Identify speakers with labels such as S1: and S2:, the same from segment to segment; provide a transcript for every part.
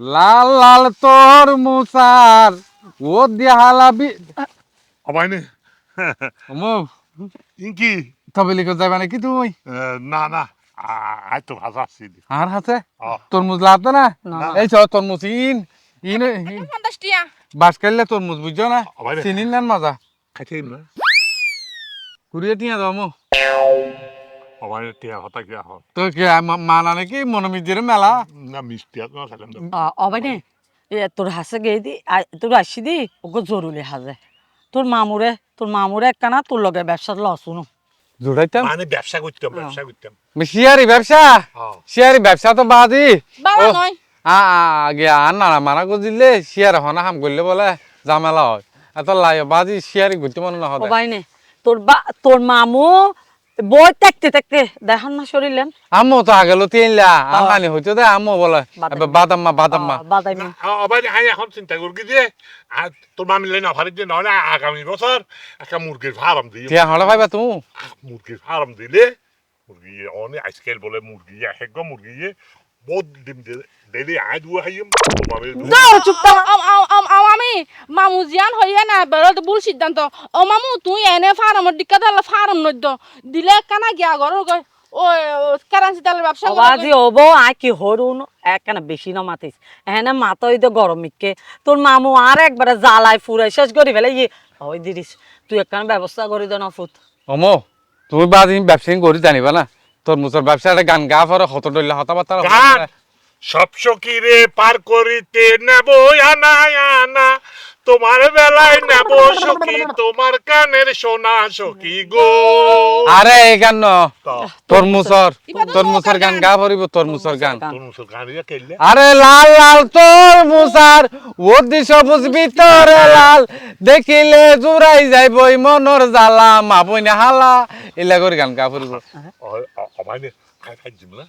S1: লাল লাল তোর মুসার। ও দিয়া হালাবি
S2: হবাই নে
S1: মো
S2: ইনকি
S1: তবে লিখে যাবে নাকি তুই?
S2: না না। আই তো ভাষা আসছি
S1: আর হাতে
S2: ও
S1: তরমুজ লাগতো না?
S3: না।
S1: এই চ তরমুজ ইন। ইন বাস কাটলে তরমুজ বুঝছ না?
S2: নে
S1: চিনিন নেন মজা।
S2: খাইতে না?
S1: কুড়িয়ে টিয়া দাও মো তো কে মা- মানা নাকি মনোমিজির মেলা?
S2: না মিষ্টি আছে না খাইলাম তো।
S3: অবাই নে এ তোর হাসে গেয়ে দি তোর আসি দি ওকে জরুরি হাজে। তোর মামুরে তোর মামুরে একখানা তোর লগে
S1: জোড়াইতাম
S2: মানে ব্যবসা করতাম ব্যবসা করতাম
S1: শিয়ারি ব্যবসা?
S2: হ্যাঁ
S1: শিয়ারি ব্যবসা তো বাদি
S4: বাবা নয়।
S1: আ আ- আগে আর না মানা করে দিলে শিয়ার হনা হাম করলে বলে ঝামেলা হয়। এত লাই বাদি শিয়ারি ঘুরতে মনে না হয়
S3: অবাই নে তোর বা তোর মামু বই থাকতে থাকতে দেখান না শরীরেন
S1: আম্মু তো আগে লতি আনলা আর। নানি হইতো দে আম্মু বলে। বাদাম্মা বাদাম্মা।
S3: বাদাইমি
S2: হবাই নে আই এখন চিন্তা করি যে আর তোর মামি লাইন অফারে যে নয় আগামী বছর একটা মুরগির ফার্ম দিই
S1: টিয়া হলে পাইবা তুমি।
S2: মুরগির ফার্ম দিলে মুরগি অনেক আজকাল বলে মুরগি এক মুরগি
S4: আমি মামু জিয়ান হইয়া না বেরোতে ভুল সিদ্ধান্ত। ও মামু তুই এনে ফার্ম ডিক্কা তাহলে ফার্ম নদ্য দিলে কানা গিয়া ঘর ও কারেন্সি তাহলে ব্যবসা করো
S3: অবাজি হব আই কি হরুন? একখানা বেশি না মাতিস। এখানে মাতই তো গরম মিকে তোর মামু আর একবারে জ্বালাই ফুরাই শেষ করি ফেলে ইয়ে। ওই দিদিস তুই একখানা ব্যবস্থা করি দে না ফুট
S1: অমো তুমি বাদি ব্যবসায়ী করি জানিবা না? তোর মুসর ব্যবসা একটা গান গা পরে হত ডইলা হতা বাতা
S2: সব সকিরে পার করিতে নেব আনা আনা। তোমার বেলায় নেব সখী তোমার কানের সোনা সখী গো।
S1: আরে এই গান ন।
S2: তো।
S1: তোর মুসর তোর মুসর গান। গা ভরিব তোর মুসর গান
S2: তোর গান
S1: আরে লাল লাল তোর মুসার ও দি সবুজ ভিতরে লাল। দেখিলে জুড়াই যাই বই মনর জ্বালা মা বইনে হালা। এলা করে গান গা ভরিব
S2: অমাইনে খাই খাই জিম না।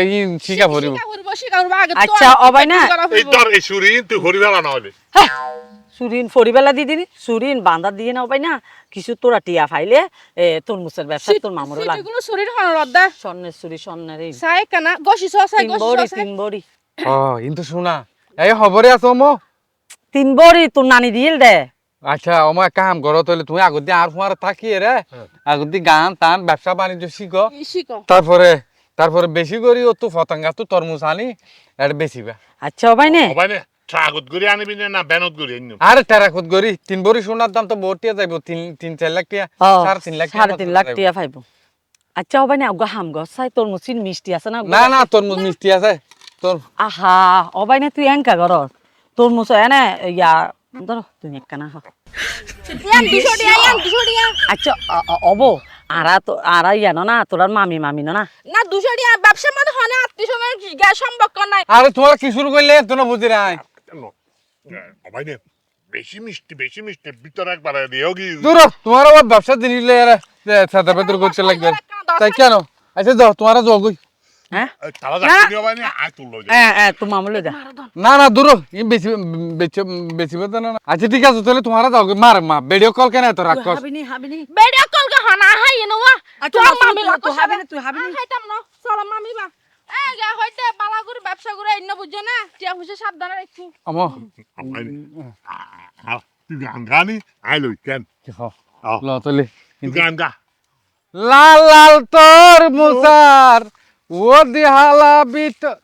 S1: এই শিকা ভরিব।
S4: শিকা আগে
S3: আচ্ছা, অবাই না?
S2: এই তোর এই সুরি তুই না হলে
S3: সুরিন ফরিবেলা দি দিনি সুরিন বান্দা দিয়ে নাও পাই না কিছু তোরা টিয়া ফাইলে এ তোর মুসের ব্যবসা তোর মামুরও লাগবে
S4: সিটিগুলো শরীর হন রদ্দা
S3: স্বর্ণের সুরি স্বর্ণের এই।
S4: সাই কানা গসি সসাই গসি সসাই
S3: তিন বড়ি
S1: ও কিন্তু শোনা এই খবরে আছো মো?
S3: তিন বড়ি তোর নানি দিল দে।
S1: আচ্ছা এক কাম করো তাহলে তুমি আগত দিয়ে আর ফুয়ার থাকি রে। আগত দিয়ে গান টান ব্যবসা বাণিজ্য শিখো।
S4: শিকো
S1: তারপরে তারপরে বেশি করি ও তো ফতাঙ্গা তো তরমুজ আনি এটা বেশিবা
S3: আচ্ছা ভাই নে।
S2: ট্রাগত করে আনিবি না ব্যানত করে আনিম?
S1: আরে টেরাকুত গরি তিন বড়ি সোনার দাম তো বহুত টিয়া যাইব তিন তিন চার লাখ টিয়া সাড়ে তিন লাখ
S3: সাড়ে তিন লাখ টিয়া ফাইব আচ্ছা ভাই না ওগা হাম গছ চাই তোর মুসিন মিষ্টি আছে না?
S1: না না তরমুজ মিষ্টি আছে তোর
S3: আহা অবাই না তুই এনকা কর তোর মুস এনে ইয়া ধরো
S4: টিয়া
S3: আচ্ছা অব আরা তো আরা ইয়ানো না তোরার মামি মামি না না।
S4: না দুশো টিয়া ব্যবসার মধ্যে আত্মীয় সম্পর্ক নাই।
S1: আরে তোমার কি শুরু করলে? তো না বুঝি নাই
S2: বেশি মিষ্টি বেশি মিষ্টি ভিতরে একবার দিও কি?
S1: দূর হ, তোমার আবার ব্যবসা দিন সাদা বেতর করতে লাগবে। তাই কেন? আচ্ছা যাও তোমার যাও
S3: হ্যাঁ? হ্যাঁ হ্যাঁ
S1: না না দূর না। আচ্ছা ঠিক আছে তাহলে তোমার যাও মার মা ভিডিও কল কেন এত রাগ
S3: হাবিনি
S4: কল হনা হাই নওয়া
S3: আচ্ছা,
S4: তোর মামি
S3: তুই- হাবি না, তুই হাবি না।
S4: না। চলো মামি বা হইতে বালা করে ব্যবসা করে ইন্ন বুঝছ না। টিয়া পয়সা সাবধানে রাখছি।
S1: আমো।
S2: তুই গান গানি আই কেন?
S1: কি খাও
S2: আও
S1: ল তাহলে।
S2: গান গা।
S1: লাল লাল তোর মুসার। ও দিহালা বিত